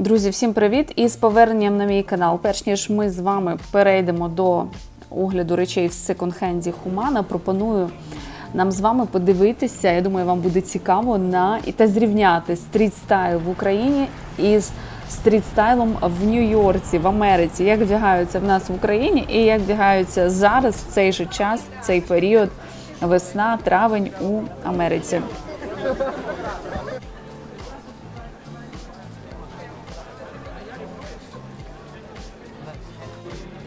Друзі, всім привіт! І з поверненням на мій канал. Перш ніж ми з вами перейдемо до огляду речей в секонд-хенді Хумана, пропоную нам з вами подивитися. Я думаю, вам буде цікаво на і та зрівняти стріт-стайл в Україні із стріт-стайлом в Нью-Йорці, в Америці, як вдягаються в нас в Україні і як вдягаються зараз в цей же час, цей період, весна, травень у Америці.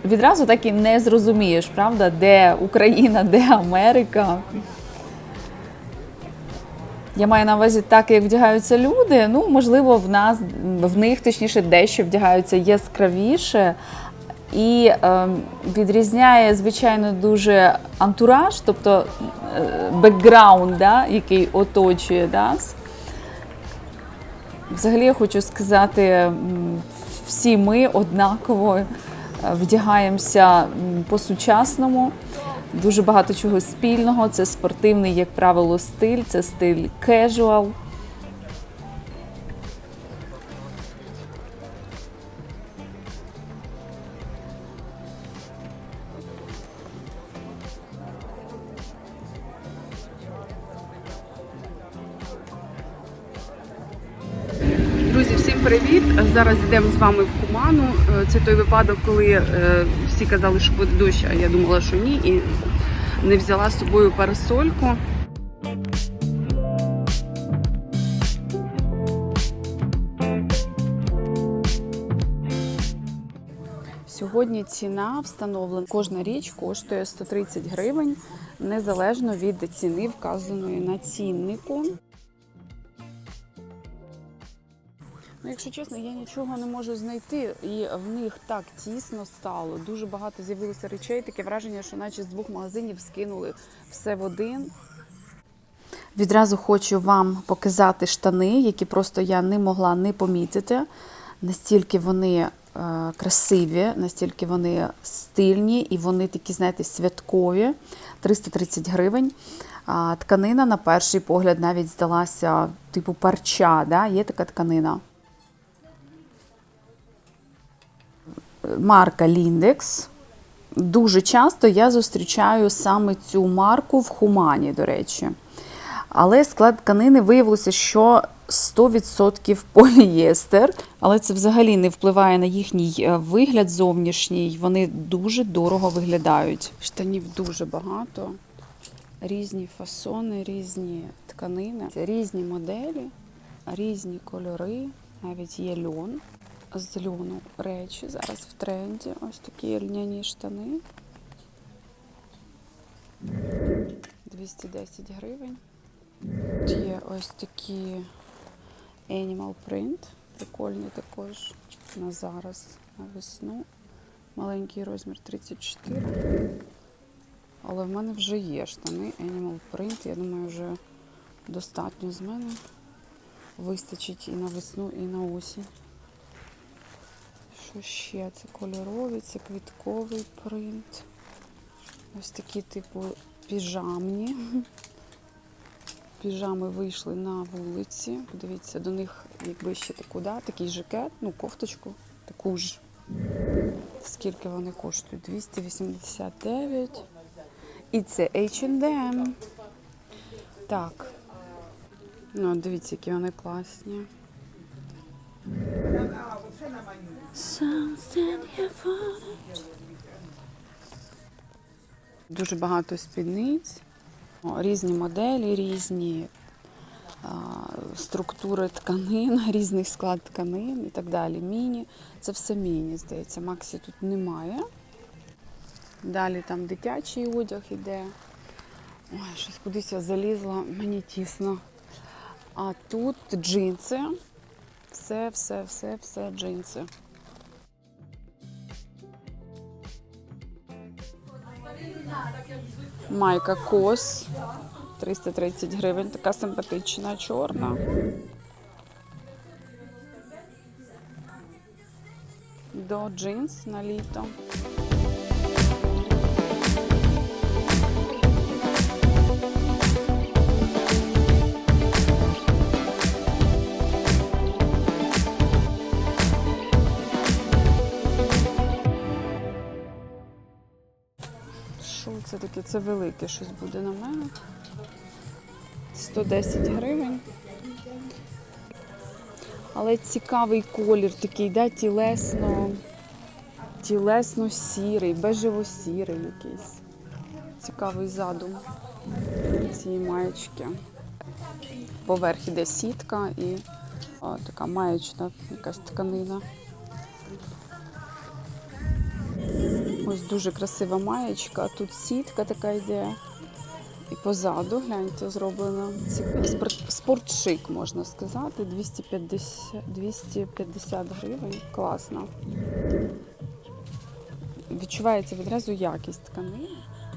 Відразу так і не зрозумієш, правда, де Україна, де Америка. Я маю на увазі так, як вдягаються люди. Ну, можливо, в нас в них точніше дещо вдягаються яскравіше. І е, відрізняє, звичайно, дуже антураж, тобто е, бекграунд, да, який оточує нас. Взагалі я хочу сказати, всі ми однаково вдягаємося по-сучасному. Дуже багато чого спільного. Це спортивний, як правило, стиль, це стиль casual. Друзі, всім привіт! Зараз йдемо з вами в Е, Це той випадок, коли е, всі казали, що буде дощ, а я думала, що ні, і не взяла з собою парасольку. Сьогодні ціна встановлена. Кожна річ коштує 130 гривень, незалежно від ціни, вказаної на ціннику. Ну, якщо чесно, я нічого не можу знайти, і в них так тісно стало. Дуже багато з'явилося речей. Таке враження, що наче з двох магазинів скинули все в один. Відразу хочу вам показати штани, які просто я не могла не помітити. Настільки вони е, красиві, настільки вони стильні і вони такі, знаєте, святкові. 330 гривень. Тканина, на перший погляд, навіть здалася типу парча. Да? Є така тканина. Марка Lindex. Дуже часто я зустрічаю саме цю марку в Хумані, до речі. Але склад тканини виявилося, що 100% полієстер, але це взагалі не впливає на їхній е, вигляд зовнішній. Вони дуже дорого виглядають. Штанів дуже багато, різні фасони, різні тканини, різні моделі, різні кольори, навіть є льон з льону речі зараз в тренді. Ось такі льняні штани. 210 гривень. Тут є ось такі Animal Print. Прикольні також на зараз, на весну. Маленький розмір 34. Але в мене вже є штани Animal Print. Я думаю, вже достатньо з мене. Вистачить і на весну, і на осінь. Що ще? Це кольоровий, це квітковий принт. Ось такі, типу, піжамні. Піжами вийшли на вулиці. Подивіться, до них якби ще таку, да, такий жакет, ну, кофточку, таку ж. Скільки вони коштують? 289. І це H&M. Так. Ну, дивіться, які вони класні. Дуже багато спідниць, різні моделі, різні структури тканин, різний склад тканин і так далі. Міні. Це все міні, здається. Максі тут немає. Далі там дитячий одяг іде. Ой, щось кудись я залізла, мені тісно. А тут джинси. Все, все, все, все джинси. Майка Кос 330 гривень, така симпатична, чорна. До джинс на літо. Все-таки це велике щось буде на мене. 110 гривень. Але цікавий колір, такий, да, тілесно, тілесно сірий, бежево-сірий якийсь. Цікавий задум цієї маєчки. Поверх іде сітка і о, така маєчна якась тканина. Ось дуже красива маєчка. Тут сітка така йде. І позаду, гляньте, зроблено спортшик, можна сказати. 250, 250 гривень. Класно. Відчувається відразу якість тканини.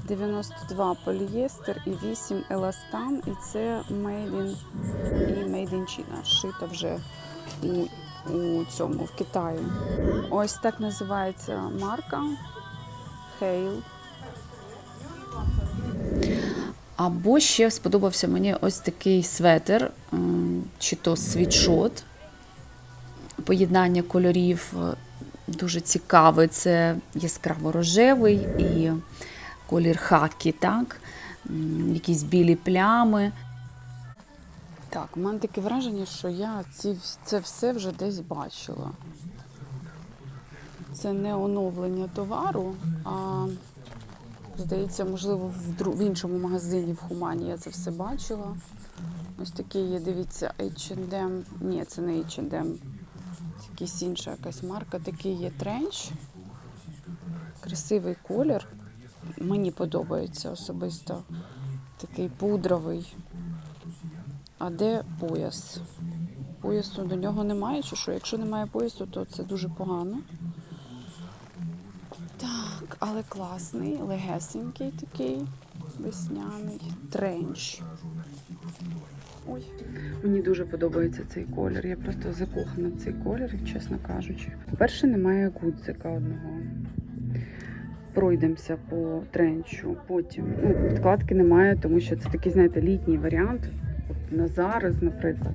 92 полієстер і 8 еластан. І це Made in, і Made in China. Шита вже у, у цьому, в Китаї. Ось так називається марка Hale. Або ще сподобався мені ось такий светр, м, чи то світшот. Поєднання кольорів е, дуже цікаве. Це яскраво рожевий і колір хакі, так? Якісь білі плями. Так, у мене таке враження, що я ці, це все вже десь бачила. Це не оновлення товару, а Здається, можливо, в, дру... в іншому магазині в Хумані я це все бачила. Ось такі є, дивіться, H&M. Ні, це не H&M. Це якась інша якась марка. Такий є тренч. Красивий колір. Мені подобається особисто. Такий пудровий. А де пояс? Поясу до нього немає, чи що? Якщо немає поясу, то це дуже погано. Але класний, легесенький такий, весняний тренч. Ой. Мені дуже подобається цей колір. Я просто закохана в цей колір, чесно кажучи. По-перше, немає гудзика одного. Пройдемося по тренчу. Потім ну, підкладки немає, тому що це такий, знаєте, літній варіант. От на зараз, наприклад.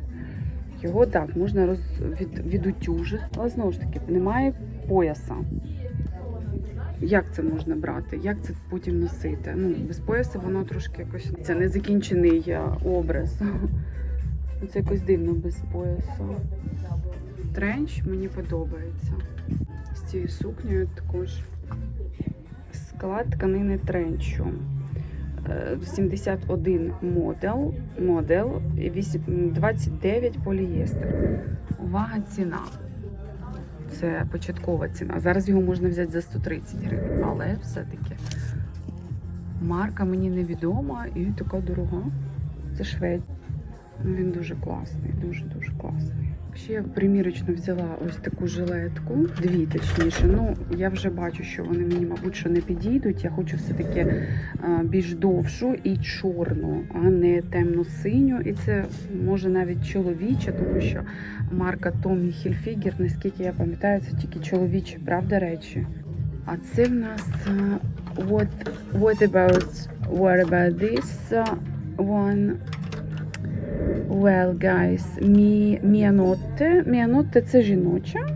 Його так можна роз... від... відутюжити, але знову ж таки немає пояса. Як це можна брати? Як це потім носити? Ну, без пояса воно трошки якось це закінчений е, образ. Це якось дивно без поясу. Тренч мені подобається. З цією сукнею також склад тканини тренчу. Е, 71 модел, модел і 29 полієстер. Увага, ціна. Це початкова ціна. Зараз його можна взяти за 130 гривень, але все-таки марка мені невідома і така дорога. Це швед. Ну, Він дуже класний, дуже-дуже класний. Ще я примірочно взяла ось таку жилетку, дві точніше. Ну, я вже бачу, що вони мені, мабуть, що не підійдуть. Я хочу все-таки е, більш довшу і чорну, а не темно-синю. І це може навіть чоловіча, тому що марка Tommy Hilfiger, наскільки я пам'ятаю, це тільки чоловічі, правда, речі. А це в нас е, what, what about what about this one? Well, guys, Мі, Міанотте. Міанотте це жіноча.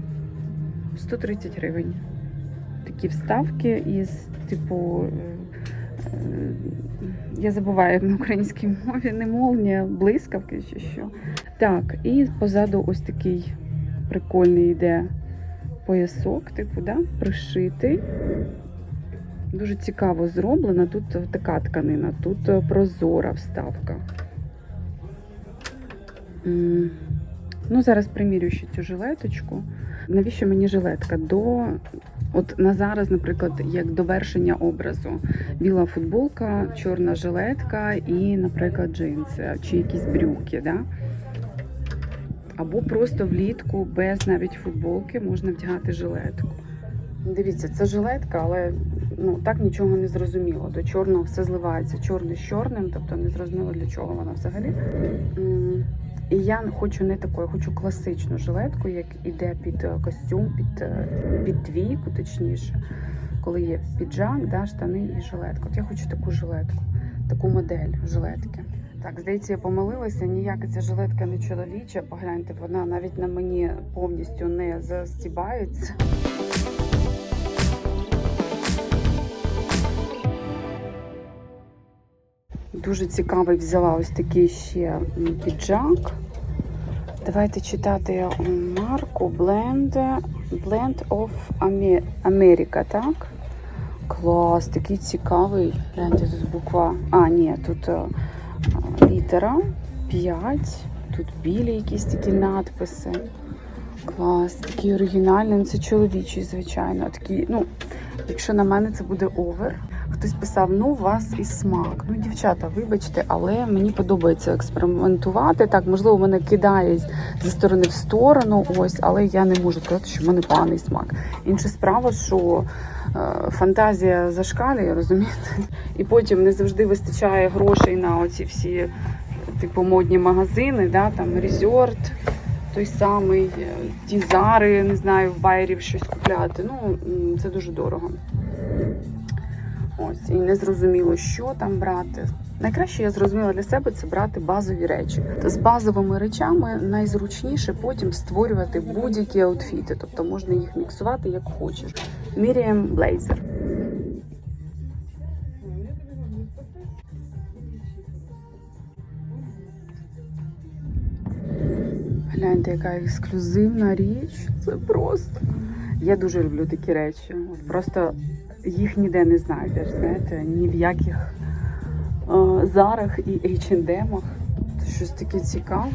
130 гривень. Такі вставки із, типу, е, е, я забуваю на українській мові, не молнія, блискавки чи що. Так, і позаду ось такий прикольний йде поясок, типу, да, пришитий. Дуже цікаво зроблена. Тут така тканина, тут е, прозора вставка. Ну, зараз примірю ще цю жилеточку. Навіщо мені жилетка? До от на зараз, наприклад, як довершення образу. Біла футболка, чорна жилетка і, наприклад, джинси чи якісь брюки. Да? Або просто влітку без навіть футболки можна вдягати жилетку. Дивіться, це жилетка, але ну так нічого не зрозуміло. До чорного все зливається чорне з чорним, тобто не зрозуміло для чого вона взагалі. І я хочу не таку, я хочу класичну жилетку, як іде під е, костюм, під, е, під двійку, точніше, коли є піджак, да, штани і жилетка. От я хочу таку жилетку, таку модель жилетки. Так, здається, я помилилася. Ніяка ця жилетка не чоловіча. Погляньте, вона навіть на мені повністю не застібається. Дуже цікавий взяла ось такий ще піджак. Давайте читати марку Blend, Blend of Ame- America, так? Клас, такий цікавий. Гляньте, тут буква. А, ні, тут е, літера 5. Тут білі якісь такі надписи. Клас, такий оригінальний. Ну, Це чоловічий, звичайно. Такий, ну, якщо на мене це буде овер. Хтось писав, ну у вас і смак. Ну, дівчата, вибачте, але мені подобається експериментувати. Так, можливо, мене кидає зі сторони в сторону, ось, але я не можу сказати, що в мене поганий смак. Інша справа, що е, фантазія зашкалює, розумієте? І потім не завжди вистачає грошей на оці всі типу модні магазини, да, там резорт, той самий, е, ті зари, не знаю, в байерів щось купляти. Ну, це дуже дорого. Ось, і не зрозуміло, що там брати. Найкраще я зрозуміла для себе це брати базові речі. З базовими речами найзручніше потім створювати будь-які аутфіти, тобто можна їх міксувати як хочеш. Miriam Blazer. Гляньте, яка ексклюзивна річ. Це просто. Я дуже люблю такі речі. Просто їх ніде не знайдеш, знаєте, ні в яких е, зарах і H&M. Це щось таке цікаве.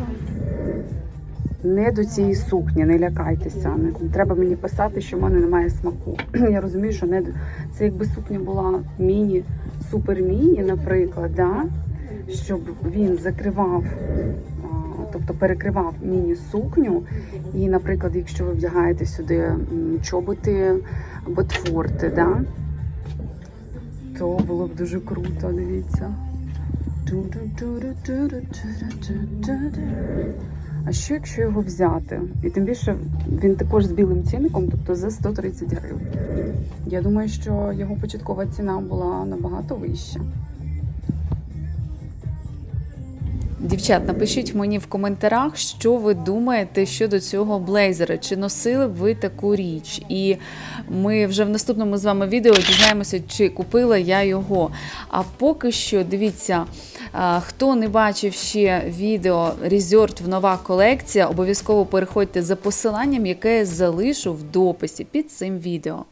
Не до цієї сукні, не лякайтеся. Не, не треба мені писати, що в мене немає смаку. Я розумію, що не до- це якби сукня була міні, супер міні, наприклад, да? щоб він закривав, тобто перекривав міні-сукню. І, наприклад, якщо ви вдягаєте сюди чоботи, ботфорти, да? то було б дуже круто, дивіться. А що якщо його взяти? І тим більше він також з білим цінником, тобто за 130 гривень. Я думаю, що його початкова ціна була набагато вища. Дівчат, напишіть мені в коментарях, що ви думаєте щодо цього блейзера. Чи носили б ви таку річ? І ми вже в наступному з вами відео дізнаємося, чи купила я його. А поки що, дивіться, хто не бачив ще відео Resort в нова колекція, обов'язково переходьте за посиланням, яке я залишу в дописі під цим відео.